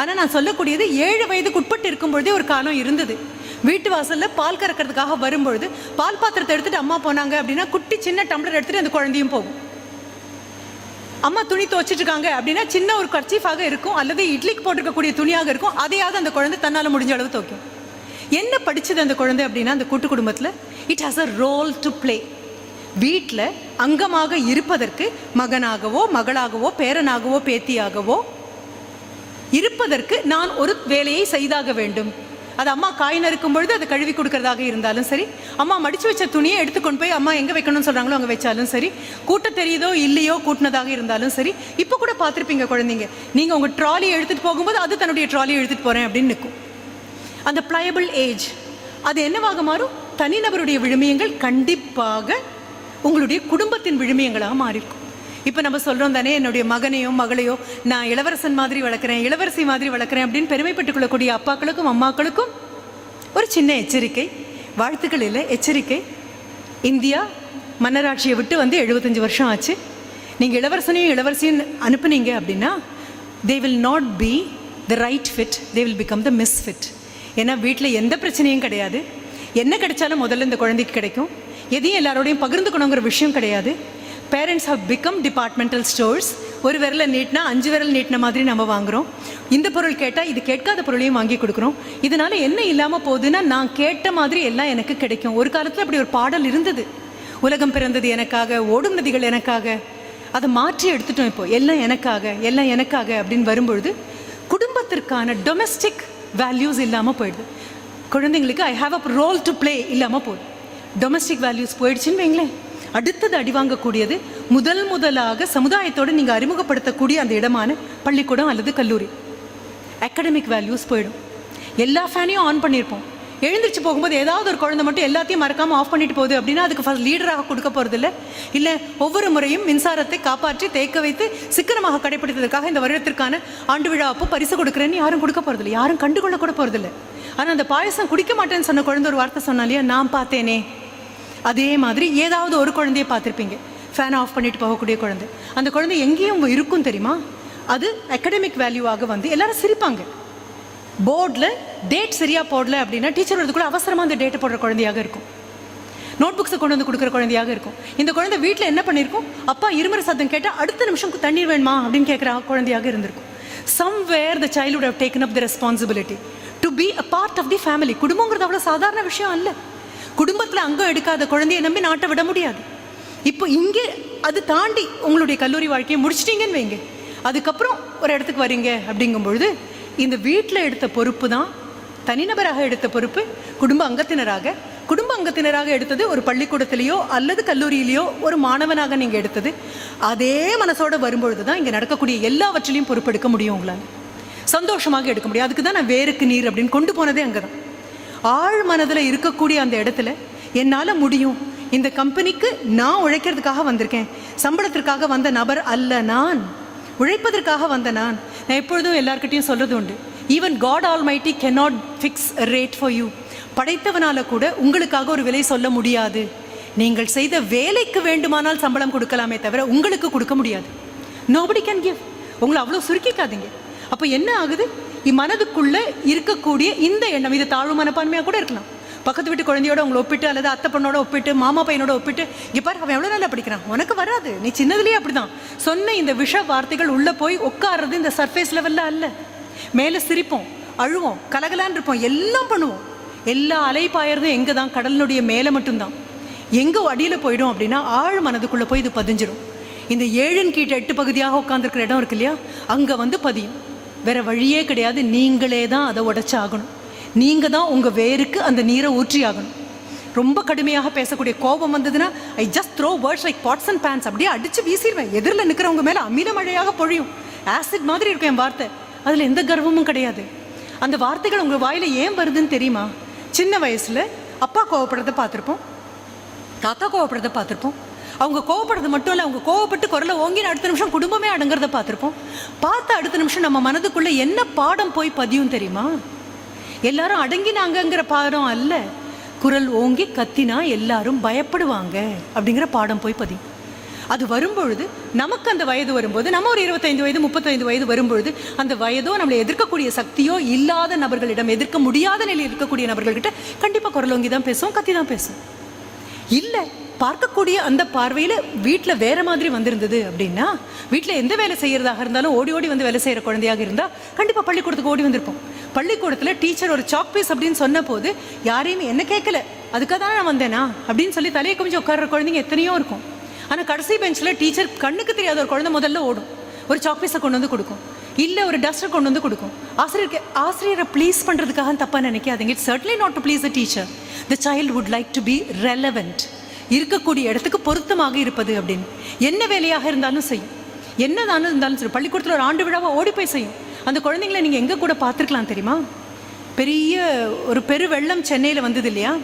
ஆனால் நான் சொல்லக்கூடியது ஏழு வயதுக்கு உட்பட்டு இருக்கும் பொழுதே ஒரு காலம் இருந்தது. வீட்டு வாசலில் பால் கறக்கிறதுக்காக வரும்பொழுது பால் பாத்திரத்தை எடுத்துகிட்டு அம்மா போனாங்க அப்படின்னா குட்டி சின்ன டம்ளர் எடுத்துகிட்டு அந்த குழந்தையும் போகும். அம்மா துணி துவைச்சிட்டு இருக்காங்க அப்படின்னா சின்ன ஒரு கர்ச்சீஃபாக இருக்கும் அல்லது இட்லிக்கு போட்டிருக்கக்கூடிய துணியாக இருக்கும். அதையாவது அந்த குழந்தை தன்னால் முடிஞ்ச அளவு துவைக்கும். என்ன படிச்சது அந்த குழந்தை அப்படின்னா அந்த கூட்டு குடும்பத்தில்? It has a role to play வீட்டில் அங்கமாக இருப்பதற்கு மகனாகவோ மகளாகவோ பேரனாகவோ பேத்தியாகவோ இருப்பதற்கு நான் ஒரு வேலையை செய்தாக வேண்டும். அது அம்மா காய் இருக்கும் பொழுது அதை கழுவி கொடுக்கறதாக இருந்தாலும் சரி அம்மா மடிச்சு வச்ச துணியை எடுத்துக்கொண்டு போய் அம்மா எங்கே வைக்கணும்னு சொல்கிறாங்களோ அங்கே வச்சாலும் சரி கூட்ட தெரியுதோ இல்லையோ கூட்டினதாக இருந்தாலும் சரி இப்போ கூட பார்த்துருப்பீங்க குழந்தைங்க. நீங்கள் உங்கள் ட்ராலியை எடுத்துகிட்டு போகும்போது அது தன்னுடைய ட்ராலியை எடுத்துகிட்டு போகிறேன் அப்படின்னு நிற்கும். அந்த ப்ளையபிள் ஏஜ் அது என்னவாக மாறும்? தனிநபருடைய விழுமியங்கள் கண்டிப்பாக உங்களுடைய குடும்பத்தின் விழுமியங்களாக மாறியிருக்கும். இப்போ நம்ம சொல்கிறோம் தானே என்னுடைய மகனையோ மகளையோ நான் இளவரசன் மாதிரி வளர்க்குறேன் இளவரசி மாதிரி வளர்க்குறேன் அப்படின்னு பெருமைப்பட்டுக் கொள்ளக்கூடிய அப்பாக்களுக்கும் அம்மாக்களுக்கும் ஒரு சின்ன எச்சரிக்கை வாழ்த்துக்கள் இல்லை எச்சரிக்கை. இந்தியா மன்னராட்சியை விட்டு வந்து எழுபத்தஞ்சு வருஷம் ஆச்சு. நீங்கள் இளவரசனையும் இளவரசியும் அனுப்புனீங்க அப்படின்னா they will not be the right fit they will become the misfit ஏன்னா வீட்டில் எந்த பிரச்சனையும் கிடையாது. என்ன கிடைச்சாலும் முதல்ல இந்த குழந்தைக்கு கிடைக்கும். எதையும் எல்லாரோடையும் பகிர்ந்துக்கணுங்கிற விஷயம் கிடையாது. Parents have become departmental stores ஒரு விரலை நீட்டினா அஞ்சு விரல் நீட்டின மாதிரி நம்ம வாங்குறோம். இந்த பொருள் கேட்டால் இது கேட்காத பொருளையும் வாங்கி கொடுக்குறோம். இதனால் என்ன இல்லாமல் போகுதுன்னா நான் கேட்ட மாதிரி எல்லாம் எனக்கு கிடைக்கும். ஒரு காலத்தில் அப்படி ஒரு பாடல் இருந்தது. உலகம் பிறந்தது எனக்காக ஓடும் நதிகள் எனக்காக. அதை மாற்றி எடுத்துட்டோம் இப்போ. எல்லாம் எனக்காக எல்லாம் எனக்காக அப்படின்னு வரும்பொழுது குடும்பத்திற்கான டொமெஸ்டிக் வேல்யூஸ் இல்லாமல் போயிடுது. குழந்தைங்களுக்கு I have a role to play இல்லாமல் போகுது. டொமஸ்டிக் வேல்யூஸ் போயிடுச்சுன்னு வைங்களேன். அடுத்தது அடி வாங்கக்கூடியது முதல் முதலாக சமுதாயத்தோடு நீங்கள் அறிமுகப்படுத்தக்கூடிய அந்த இடமான பள்ளிக்கூடம் அல்லது கல்லூரி. அகாடமிக் வேல்யூஸ் போயிடும். எல்லா ஃபேனையும் ஆன் பண்ணியிருப்போம் எழுந்திரிச்சு போகும்போது ஏதாவது ஒரு குழந்தை மட்டும் எல்லாத்தையும் மறக்காமல் ஆஃப் பண்ணிட்டு போகுது அப்படின்னா அதுக்கு ஃபர்ஸ்ட் லீடராக கொடுக்க போகிறதில்ல இல்லை ஒவ்வொரு முறையும் மின்சாரத்தை காப்பாற்றி தேக்க வைத்து சிக்கனமாக கடைபிடித்ததற்காக இந்த வருடத்திற்கான ஆண்டு விழா அப்போ பரிசு கொடுக்குறேன்னு யாரும் கொடுக்க போகிறதில்ல யாரும் கண்டுகொள்ள கூட போகிறதில்ல ஆனால் அந்த பாயசம் குடிக்க மாட்டேன்னு சொன்ன குழந்தை ஒரு வார்த்தை சொன்னாலையா நான் பார்த்தேனே. அதே மாதிரி ஏதாவது ஒரு குழந்தைய பார்த்துருப்பீங்க. ஃபேன் ஆஃப் பண்ணிட்டு போகக்கூடிய குழந்தை. அந்த குழந்தை எங்கேயும் இருக்கும் தெரியுமா? அது அகடமிக் வேல்யூவாக வந்து எல்லாரும் சிரிப்பாங்க. போர்டில் டேட் சரியாக போடல அப்படின்னா டீச்சர் வரதுக்குள்ள அவசரமாக அந்த டேட்டை போடுற குழந்தையாக இருக்கும். நோட் புக்ஸை கொண்டு வந்து கொடுக்குற குழந்தையாக இருக்கும். இந்த குழந்தை வீட்டில் என்ன பண்ணியிருக்கும் அப்பா இருமுறை சத்தம் கேட்டால் அடுத்த நிமிஷம் தண்ணீர் வேணுமா அப்படின்னு கேட்குற குழந்தையாக இருந்திருக்கும். Somewhere the childhood have taken up the responsibility to be a part of the family குடும்பங்கிறது அவ்வளோ சாதாரண விஷயம் அல்ல. குடும்பத்தில் அங்கம் எடுக்காத குழந்தையை நம்பி நாட்டை விட முடியாது. இப்போ இங்கே அது தாண்டி உங்களுடைய கல்லூரி வாழ்க்கையை முடிச்சிட்டிங்கன்னு வைங்க. அதுக்கப்புறம் ஒரு இடத்துக்கு வரீங்க அப்படிங்கும்பொழுது இந்த வீட்டில் எடுத்த பொறுப்பு தான் தனிநபராக எடுத்த பொறுப்பு குடும்ப அங்கத்தினராக. குடும்ப அங்கத்தினராக எடுத்தது ஒரு பள்ளிக்கூடத்திலேயோ அல்லது கல்லூரியிலேயோ ஒரு மாணவனாக நீங்கள் எடுத்தது. அதே மனசோட வரும்பொழுது தான் இங்கே நடக்கக்கூடிய எல்லாவற்றிலையும் பொறுப்பெடுக்க முடியும் உங்களால். சந்தோஷமாக எடுக்க முடியும். அதுக்கு தான் நான் வேருக்கு நீர் அப்படின்னு கொண்டு போனதே அங்கே தான் ஆழ் மனதில் இருக்கக்கூடிய அந்த இடத்துல என்னால் முடியும். இந்த கம்பெனிக்கு நான் உழைக்கிறதுக்காக வந்திருக்கேன். சம்பளத்திற்காக வந்த நபர் அல்ல நான். உழைப்பதற்காக வந்த நான். நான் எப்பொழுதும் எல்லார்கிட்டையும் சொல்கிறது உண்டு. Even God almighty cannot fix rate for you படைத்தவனால கூட உங்களுக்காக ஒரு விலை சொல்ல முடியாது. நீங்கள் செய்த வேலைக்கு வேண்டுமானால் சம்பளம் கொடுக்கலாமே தவிர உங்களுக்கு கொடுக்க முடியாது. நோபடி கேன் கிவ் உங்களை அவ்வளோ சுருக்கிக்காதீங்க. அப்போ என்ன ஆகுது? இம்மனதுக்குள்ள இருக்கக்கூடிய இந்த எண்ணம். இது தாழ்வு மனப்பான்மையாக கூட இருக்கலாம். பக்கத்து வீட்டு குழந்தையோட உங்களை ஒப்பிட்டு அல்லது அத்தை பொண்ணோட ஒப்பிட்டு மாமா பையனோட ஒப்பிட்டு இங்கே பாரு அவன் எவ்வளோ நல்லா படிக்கிறான். உனக்கு வராது. நீ சின்னதுலேயே அப்படிதான். சொன்ன இந்த விஷ வார்த்தைகள் உள்ளே போய் உட்கார்றது இந்த சர்ஃபேஸ் லெவலில் அல்ல. மேலே சிரிப்போம் அழுவோம் கலகலான் இருப்போம் எல்லாம் பண்ணுவோம். எல்லா அலைப்பாயறதும் எங்கே தான் கடலினுடைய மேலே மட்டும்தான். எங்கே அடியில் போயிடும் அப்படின்னா ஆழ் மனதுக்குள்ளே போய் இது பதிஞ்சிடும் இந்த ஏழின் கீழ் எட்டு பகுதியாக உட்காந்துருக்கிற இடம் இருக்கு இல்லையா? அங்கே வந்து பதியும். வேற வழியே கிடையாது. நீங்களே தான் அதை உடைச்சாகணும். நீங்கள் தான் உங்கள் வேருக்கு அந்த நீரை ஊற்றி ஆகணும் ரொம்ப கடுமையாக பேசக்கூடிய கோபம் வந்ததுன்னா I just throw words like pots and pans அப்படியே அடித்து வீசிடுவேன் எதிரில் நிற்கிறவங்க மேலே அமில மழையாக பொழியும். ஆசிட் மாதிரி இருக்கும் என் வார்த்தை. அதில் எந்த கர்வமும் கிடையாது. அந்த வார்த்தைகள் உங்கள் வாயில் ஏன் வருதுன்னு தெரியுமா? சின்ன வயசில் அப்பா கோவப்படுறத பார்த்துருப்போம். தாத்தா கோவப்படுறத பார்த்துருப்போம். அவங்க கோவப்படுறது மட்டும் இல்லை அவங்க கோவப்பட்டு குரலை ஓங்கின அடுத்த நிமிஷம் குடும்பமே அடங்குறத பார்த்துருப்போம். பார்த்த அடுத்த நிமிஷம் நம்ம மனதுக்குள்ள என்ன பாடம் போய் பதியும் தெரியுமா? எல்லாரும் அடங்கினாங்கங்கிற பாடம் அல்ல. குரல் ஓங்கி கத்தினா எல்லாரும் பயப்படுவாங்க அப்படிங்கிற பாடம் போய் பதியும். அது வரும்பொழுது நமக்கு அந்த வயது வரும்போது நம்ம ஒரு இருபத்தைந்து வயது முப்பத்தைந்து வயது வரும்பொழுது அந்த வயதோ நம்மளை எதிர்க்கக்கூடிய சக்தியோ இல்லாத நபர்களிடம் எதிர்க்க முடியாத நிலையில் இருக்கக்கூடிய நபர்கள்கிட்ட கண்டிப்பாக குரல் ஓங்கி தான் பேசுவோம் கத்தி தான் பேசுவோம். இல்லை பார்க்கக்கூடிய அந்த பார்வையில் வீட்டில் வேற மாதிரி வந்திருந்தது அப்படின்னா வீட்டில் எந்த வேலை செய்கிறதாக இருந்தாலும் ஓடி ஓடி வந்து வேலை செய்கிற குழந்தையாக இருந்தால் கண்டிப்பாக பள்ளிக்கூடத்துக்கு ஓடி வந்திருப்போம். பள்ளிக்கூடத்தில் டீச்சர் ஒரு சாக் பீஸ் அப்படின்னு சொன்ன போது யாரையும் என்ன கேட்கல? அதுக்காக தான் நான் வந்தேனா? அப்படின்னு சொல்லி தலையை கொஞ்சம் உட்கார்ற குழந்தைங்க எத்தனையோ இருக்கும். ஆனால் கடைசி பெஞ்சில் டீச்சர் கண்ணுக்கு தெரியாத ஒரு குழந்தை முதல்ல ஓடும். ஒரு சாக் பீஸை கொண்டு வந்து கொடுக்கும். இல்லை ஒரு டஸ்டர் கொண்டு வந்து கொடுக்கும். ஆசிரியருக்கு ஆசிரியரை ப்ளீஸ் பண்ணுறதுக்காக தப்பாக நினைக்காதீங்க. It's surely not to please a teacher the child would like to be relevant இருக்கக்கூடிய இடத்துக்கு பொருத்தமாக இருப்பது அப்படின்னு. என்ன வேலையாக இருந்தாலும் செய்யும் என்னதானும் இருந்தாலும் சரி. பள்ளிக்கூடத்தில் ஒரு ஆண்டு விழாவை ஓடி போய் செய்யும். அந்த குழந்தைங்களை நீங்கள் எங்கே கூட பார்த்துருக்கலாம் தெரியுமா? பெரிய ஒரு பெருவெள்ளம் சென்னையில் வந்தது இல்லையா?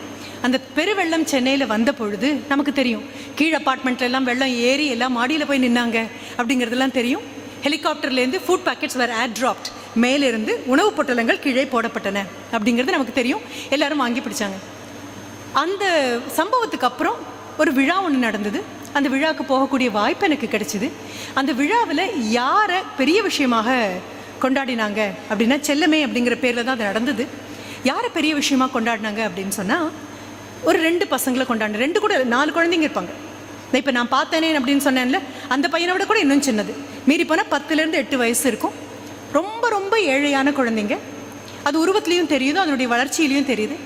அந்த பெருவெள்ளம் சென்னையில் வந்த பொழுது நமக்கு தெரியும். கீழ் அப்பார்ட்மெண்ட்ல எல்லாம் வெள்ளம் ஏறி எல்லாம் மாடியில் போய் நின்னாங்க அப்படிங்கிறதெல்லாம் தெரியும். ஹெலிகாப்டர்லேருந்து food packets were air dropped மேலிருந்து உணவுப் பொட்டலங்கள் கீழே போடப்பட்டன அப்படிங்கிறது நமக்கு தெரியும். எல்லாரும் வாங்கி பிடிச்சாங்க. அந்த சம்பவத்துக்கு அப்புறம் ஒரு விழா ஒன்று நடந்தது. அந்த விழாவுக்கு போகக்கூடிய வாய்ப்பு எனக்கு கிடைச்சிது. அந்த விழாவில் யாரை பெரிய விஷயமாக கொண்டாடினாங்க அப்படின்னா செல்லமே அப்படிங்கிற பேரில் தான் அது நடந்தது. யாரை பெரிய விஷயமாக கொண்டாடினாங்க அப்படின்னு சொன்னால் ஒரு ரெண்டு பசங்களை கொண்டாடின ரெண்டு கூட நாலு குழந்தைங்க இருப்பாங்க. இப்போ நான் பார்த்தேனே அப்படின்னு சொன்னேன்ல அந்த பையனை விட கூட இன்னும் சின்னது. மீறி போனால் பத்துலேருந்து எட்டு வயசு இருக்கும். ரொம்ப ரொம்ப ஏழையான குழந்தைங்க. அது உருவத்துலேயும் தெரியுது அதனுடைய வளர்ச்சியிலையும் தெரியுது.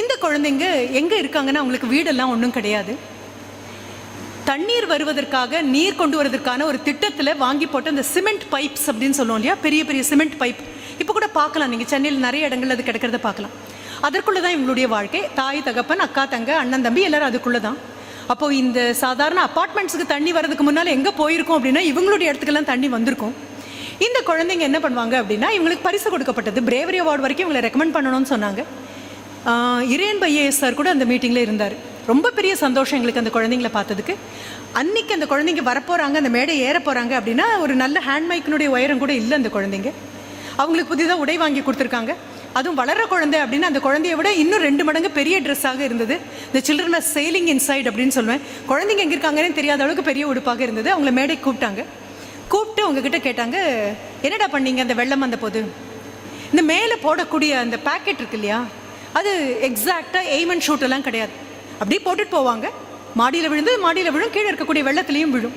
இந்த குழந்தைங்க எங்கே இருக்காங்கன்னா அவங்களுக்கு வீடெல்லாம் ஒன்றும் கிடையாது. தண்ணீர் வருவதற்காக நீர் கொண்டு வருவதற்கான ஒரு திட்டத்தில் வாங்கி போட்ட அந்த சிமெண்ட் பைப்ஸ் அப்படின்னு சொல்லுவோம் இல்லையா? பெரிய பெரிய சிமெண்ட் பைப். இப்போ கூட பார்க்கலாம். நீங்கள் சென்னையில் நிறைய இடங்கள் அது கிடக்கிறத பார்க்கலாம். அதற்குள்ளே தான் இவங்களுடைய வாழ்க்கை. தாய் தகப்பன் அக்கா தங்க அண்ணன் தம்பி எல்லாரும் அதுக்குள்ளே தான் அப்போ இந்த சாதாரண அப்பார்ட்மெண்ட்ஸுக்கு தண்ணி வரதுக்கு முன்னால் எங்கே போயிருக்கோம் அப்படின்னா இவங்களுடைய இடத்துக்கெல்லாம் தண்ணி வந்திருக்கும். இந்த குழந்தைங்க என்ன பண்ணுவாங்க அப்படின்னா இவங்களுக்கு பரிசு கொடுக்கப்பட்டது. பிரேவரி அவார்டு வரைக்கும் இவங்களை ரெக்கமெண்ட் பண்ணணும்னு சொன்னாங்க. இரேன் பையேஎஸ் சார் கூட அந்த மீட்டிங்கில் இருந்தார். ரொம்ப பெரிய சந்தோஷம் எங்களுக்கு அந்த குழந்தைங்கள பார்த்ததுக்கு. அன்னைக்கு அந்த குழந்தைங்க வரப்போகிறாங்க அந்த மேடை ஏற போகிறாங்க அப்படின்னா ஒரு நல்ல ஹேண்ட் மைக்கினுடைய உயரம் கூட இல்லை அந்த குழந்தைங்க. அவங்களுக்கு புதிதாக உடை வாங்கி கொடுத்துருக்காங்க. அதுவும் வளர்ற குழந்தை அப்படின்னா அந்த குழந்தைய விட இன்னும் ரெண்டு மடங்கு பெரிய ட்ரெஸ்ஸாக இருந்தது. இந்த சில்ட்ரன் ஆர் சேலிங் இன்சைட் அப்படின்னு சொல்லுவேன் குழந்தைங்க எங்கே இருக்காங்கன்னு தெரியாத அளவுக்கு பெரிய உடுப்பாக இருந்தது. அவங்கள மேடை கூப்பிட்டாங்க. கூப்பிட்டு அவங்கக்கிட்ட கேட்டாங்க என்னடா பண்ணீங்க அந்த வெள்ளம் வந்த போது? இந்த மேலே போடக்கூடிய அந்த பேக்கெட் இருக்கு இல்லையா அது எக்ஸாக்டாக எய்ம் அண்ட் ஷூட் எல்லாம் கிடையாது. அப்படியே போட்டுட்டு போவாங்க. மாடியில் விழுந்து மாடியில் விழும் கீழே இருக்கக்கூடிய வெள்ளத்துலேயும் விழும்.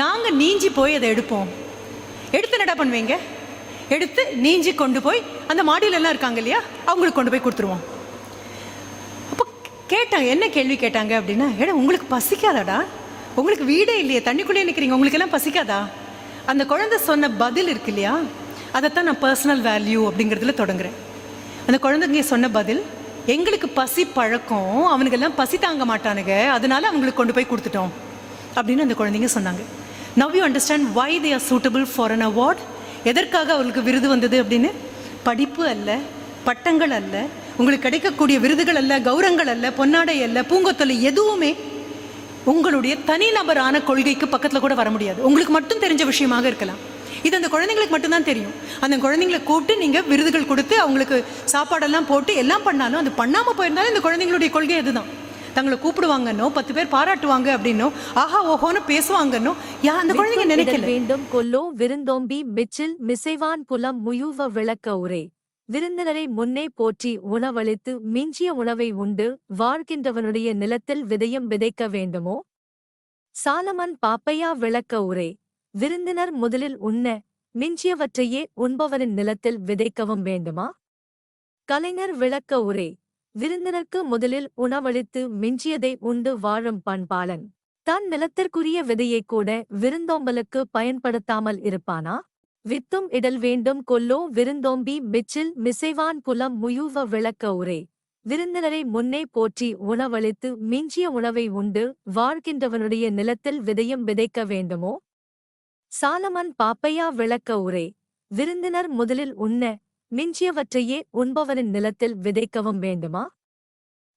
நாங்கள் நீஞ்சி போய் அதை எடுப்போம். எடுத்து என்னடா பண்ணுவீங்க? எடுத்து நீஞ்சி கொண்டு போய் அந்த மாடியிலலாம் இருக்காங்க இல்லையா? அவங்களுக்கு கொண்டு போய் கொடுத்துருவோம். அப்போ கேட்டாங்க என்ன கேள்வி கேட்டாங்க அப்படின்னா ஏடா உங்களுக்கு பசிக்காதாடா? உங்களுக்கு வீடே இல்லையே தண்ணிக்குள்ளே நிற்கிறீங்க உங்களுக்கு எல்லாம் பசிக்காதா? அந்த குழந்தை சொன்ன பதில் இருக்கு இல்லையா? அதைத்தான் நான் பர்சனல் வேல்யூ அப்படிங்கிறதுல தொடங்குறேன். அந்த குழந்தைங்க சொன்ன பதில் எங்களுக்கு பசி பழக்கம் அவனுக்கெல்லாம் பசி தாங்க மாட்டானுங்க அதனால அவங்களுக்கு கொண்டு போய் கொடுத்துட்டோம் அப்படின்னு அந்த குழந்தைங்க சொன்னாங்க. Now you understand why they are suitable for an award எதற்காக அவர்களுக்கு விருது வந்தது அப்படின்னு? படிப்பு அல்ல பட்டங்கள் அல்ல உங்களுக்கு கிடைக்கக்கூடிய விருதுகள் அல்ல கௌரங்கள் அல்ல பொன்னாடை அல்ல பூங்கொத்தொலை எதுவுமே உங்களுடைய தனிநபரான கொள்கைக்கு பக்கத்தில் கூட வர முடியாது. உங்களுக்கு மட்டும் தெரிஞ்ச விஷயமாக இருக்கலாம். இது அந்த குழந்தைங்களுக்கு மட்டும்தான் தெரியும். அந்த குழந்தைங்களை கூப்பிட்டு நீங்கள் விருதுகள் கொடுத்து அவங்களுக்கு சாப்பாடெல்லாம் போட்டு எல்லாம் பண்ணாலும் அது பண்ணாமல் போயிருந்தாலும் இந்த குழந்தைங்களுடைய கொள்கை அதுதான். தங்களை கூப்பிடுவாங்கன்னோ பத்து பேர் பாராட்டுவாங்க அப்படின்னோ ஆஹா ஓஹோன்னு பேசுவாங்கன்னோ யா அந்த குழந்தைங்க நினைக்கல. வேண்டும் கொல்லோ விருந்தோம்பி மிச்சில் மிசைவான் புலம் முயுவ விளக்க உரை. விருந்தினரை முன்னே போற்றி உணவளித்து மிஞ்சிய உணவை உண்டு வாழ்கின்றவனுடைய நிலத்தில் விதையும் விதைக்க வேண்டுமோ? சாலமன் பாப்பையா விளக்க உரை. விருந்தினர் முதலில் உண்ண மிஞ்சியவற்றையே உண்பவனின் நிலத்தில் விதைக்கவும் வேண்டுமா? கலைஞர் விளக்க உரை விருந்தினருக்கு முதலில் உணவளித்து மிஞ்சியதை உண்டு வாழும் பண்பாளன். தன் நிலத்திற்குரிய விதையை கூட விருந்தோம்பலுக்கு பயன்படுத்தாமல் இருப்பானா? வித்தும் இடல் வேண்டும் கொல்லோ விருந்தோம்பி மிச்சில் மிசைவான் புலம் முயுவ விளக்க உரை விருந்தினரை முன்னே போற்றி உணவளித்து மிஞ்சிய உணவை உண்டு வாழ்கின்றவனுடைய நிலத்தில் விதையும் விதைக்க வேண்டுமோ? சாலமன் பாப்பையா விளக்க உரை விருந்தினர் முதலில் உண்ண மிஞ்சியவற்றையே உண்பவரின் நிலத்தில் விதைக்கவும் வேண்டுமா?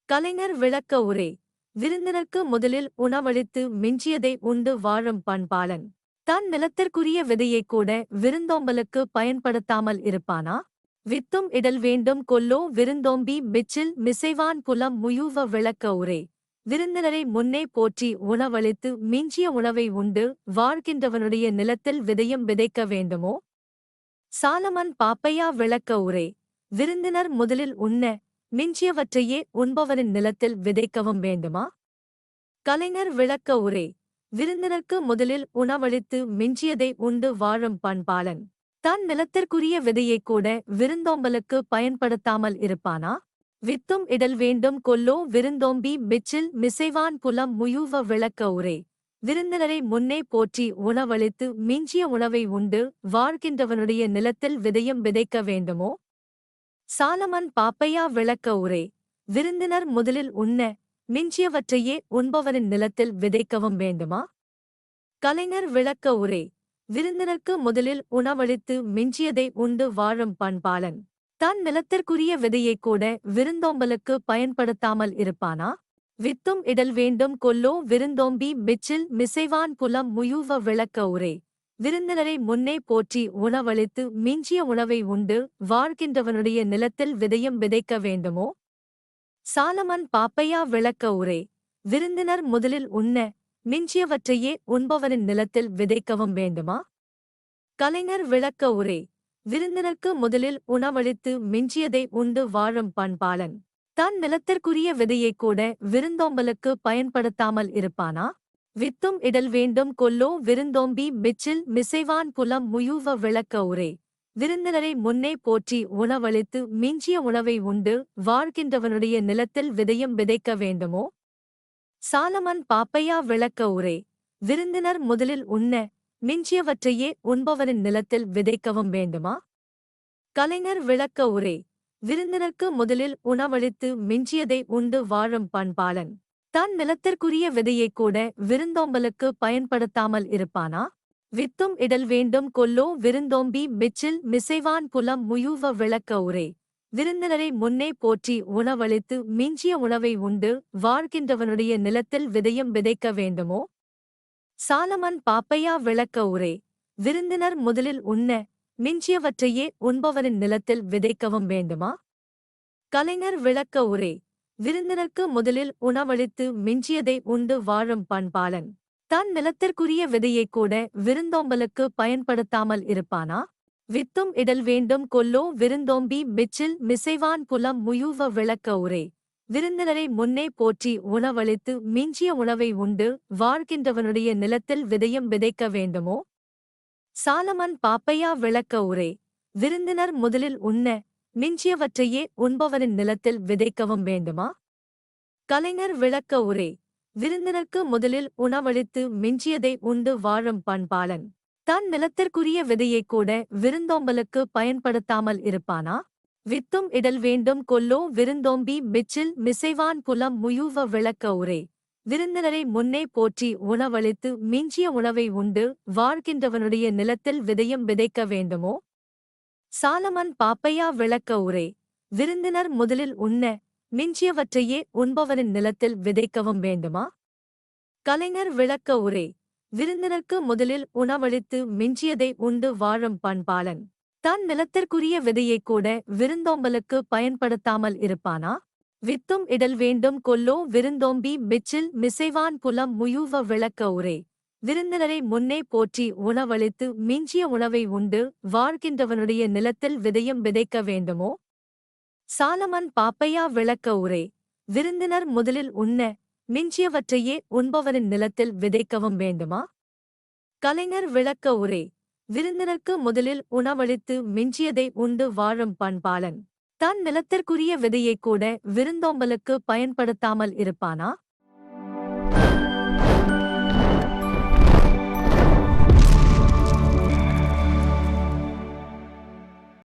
கலைஞர் விளக்க உரை விருந்தினருக்கு முதலில் உணவளித்து மிஞ்சியதை உண்டு வாழும் பண்பாளன். தன் நிலத்திற்குரிய விதையைக் கூட விருந்தோம்பலுக்கு பயன்படுத்தாமல் இருப்பானா? வித்தும் இடல் வேண்டும் கொல்லோ விருந்தோம்பி மிச்சில் மிசைவான் புலம் முயூவ விளக்க உரை விருந்தினரை முன்னே போற்றி உணவளித்து மிஞ்சிய உணவை உண்டு வாழ்கின்றவனுடைய நிலத்தில் விதையும் விதைக்க வேண்டுமோ? சாலமன் பாப்பையா விளக்க உரை விருந்தினர் முதலில் உண்ண மிஞ்சியவற்றையே உண்பவரின் நிலத்தில் விதைக்கவும் வேண்டுமா? கலைஞர் விளக்க உரை விருந்தினருக்கு முதலில் உணவளித்து மிஞ்சியதை உண்டு வாழும் பண்பாளன். தன் நிலத்திற்குரிய விதையைக் கூட விருந்தோம்பலுக்கு பயன்படுத்தாமல் இருப்பானா? வித்தும் இடல் வேண்டும் கொல்லோ விருந்தோம்பி மிச்சில் மிசைவான் புலம் முயுவ விளக்க உரை. விருந்தினரை முன்னே போற்றி உணவளித்து மிஞ்சிய உணவை உண்டு வாழ்கின்றவனுடைய நிலத்தில் விதையும் விதைக்க வேண்டுமோ? சாலமன் பாப்பையா விளக்க உரை. விருந்தினர் முதலில் உண்ண மிஞ்சியவற்றையே உண்பவரின் நிலத்தில் விதைக்கவும் வேண்டுமா? கலைஞர் விளக்க உரை. விருந்தினருக்கு முதலில் உணவளித்து மிஞ்சியதை உண்டு வாழும் பண்பாளன். தன் நிலத்திற்குரிய விதையைக் கூட விருந்தோம்பலுக்கு பயன்படுத்தாமல் இருப்பானா? வித்தும் இடல் வேண்டும் கொல்லோ விருந்தோம்பி மிச்சில் மிசைவான் புலம் முயுவ விளக்க உரை. விருந்தினரை முன்னே போற்றி உணவளித்து மிஞ்சிய உணவை உண்டு வாழ்கின்றவனுடைய நிலத்தில் விதையும் விதைக்க வேண்டுமோ? சாலமன் பாப்பையா விளக்க உரை. விருந்தினர் முதலில் உண்ண மிஞ்சியவற்றையே உண்பவரின் நிலத்தில் விதைக்கவும் வேண்டுமா? கலைஞர் விளக்க உரை. விருந்தினருக்கு முதலில் உணவளித்து மிஞ்சியதை உண்டு வாழும் பண்பாளன். தன் நிலத்திற்குரிய விதையைக் கூட விருந்தோம்பலுக்கு பயன்படுத்தாமல் இருப்பானா? வித்தும் இடல் வேண்டும் கொல்லோ விருந்தோம்பி மிச்சில் மிசைவான் புலம் முயூவ விளக்க உரை. விருந்தினரை முன்னே போற்றி உணவளித்து மிஞ்சிய உணவை உண்டு வாழ்கின்றவனுடைய நிலத்தில் விதையும் விதைக்க வேண்டுமோ? சாலமன் பாப்பையா விளக்க உரை. விருந்தினர் முதலில் உண்ண மிஞ்சியவற்றையே உண்பவரின் நிலத்தில் விதைக்கவும் வேண்டுமா? கலைஞர் விளக்க உரை. விருந்தினருக்கு முதலில் உணவளித்து மிஞ்சியதை உண்டு வாழும் பண்பாளன். தன் நிலத்திற்குரிய விதையை கூட விருந்தோம்பலுக்கு பயன்படுத்தாமல் இருப்பானா? வித்தும் இடல் வேண்டும் கொல்லோ விருந்தோம்பி மிச்சில் மிசைவான் புலம் முயுவ விளக்க உரை. விருந்தினரை முன்னே போற்றி உணவளித்து மிஞ்சிய உணவை உண்டு வாழ்கின்றவனுடைய நிலத்தில் விதையும் விதைக்க வேண்டுமோ? சாலமன் பாப்பையா விளக்க உரை. விருந்தினர் முதலில் உண்ண மிஞ்சியவற்றையே உண்பவரின் நிலத்தில் விதைக்கவும் வேண்டுமா? கலைஞர் விளக்க உரை. விருந்தினருக்கு முதலில் உணவளித்து மிஞ்சியதை உண்டு வாழும் பண்பாளன். தன் நிலத்திற்குரிய விதையை கூட விருந்தோம்பலுக்கு பயன்படுத்தாமல் இருப்பானா? வித்தும் இடல் வேண்டும் கொல்லோ விருந்தோம்பி மிச்சில் மிசைவான் புலம் முயுவ விளக்க உரை. விருந்தினரை முன்னே போற்றி உணவளித்து மிஞ்சிய உணவை உண்டு வாழ்கின்றவனுடைய நிலத்தில் விதையும் விதைக்க வேண்டுமோ? சாலமன் பாப்பையா விளக்க உரை விருந்தினர் முதலில் உண்ண மிஞ்சியவற்றையே உண்பவரின் நிலத்தில் விதைக்கவும் வேண்டுமா? கலைஞர் விளக்க உரை விருந்தினருக்கு முதலில் உணவளித்து மிஞ்சியதை உண்டு வாழும் பண்பாளன். தன் நிலத்திற்குரிய விதையைக் கூட விருந்தோம்பலுக்கு பயன்படுத்தாமல் இருப்பானா? வித்தும் இடல் வேண்டும் கொல்லோ விருந்தோம்பி மிச்சில் மிசைவான் புலம் முயூவ விளக்க உரை. விருந்தினரை முன்னே போற்றி உணவளித்து மிஞ்சிய உணவை உண்டு வாழ்கின்றவனுடைய நிலத்தில் விதையும் விதைக்க வேண்டுமோ? சாலமன் பாப்பையா விளக்க உரை. விருந்தினர் முதலில் உண்ண மிஞ்சியவற்றையே உண்பவரின் நிலத்தில் விதைக்கவும் வேண்டுமா? கலைஞர் விளக்க உரை. விருந்தினருக்கு முதலில் உணவளித்து மிஞ்சியதை உண்டு வாழும் பண்பாளன். தன் நிலத்திற்குரிய விதையைக் கூட விருந்தோம்பலுக்கு பயன்படுத்தாமல் இருப்பானா? வித்தும் இடல் வேண்டும் கொல்லோ விருந்தோம்பி மிச்சில் மிசைவான் புலம் முயூவ விளக்க உரை. விருந்தினரை முன்னே போற்றி உணவளித்து மிஞ்சிய உணவை உண்டு வாழ்கின்றவனுடைய நிலத்தில் விதையும் விதைக்க வேண்டுமோ? சாலமன் பாப்பையா விளக்க உரை. விருந்தினர் முதலில் உண்ண மிஞ்சியவற்றையே உண்பவரின் நிலத்தில் விதைக்கவும் வேண்டுமா? கலைஞர் விளக்க உரை. விருந்தினருக்கு முதலில் உணவளித்து மிஞ்சியதை உண்டு வாழும் பண்பாளன். தன் நிலத்திற்குரிய விதையைக் கூட விருந்தோம்பலுக்கு பயன்படுத்தாமல் இருப்பானா?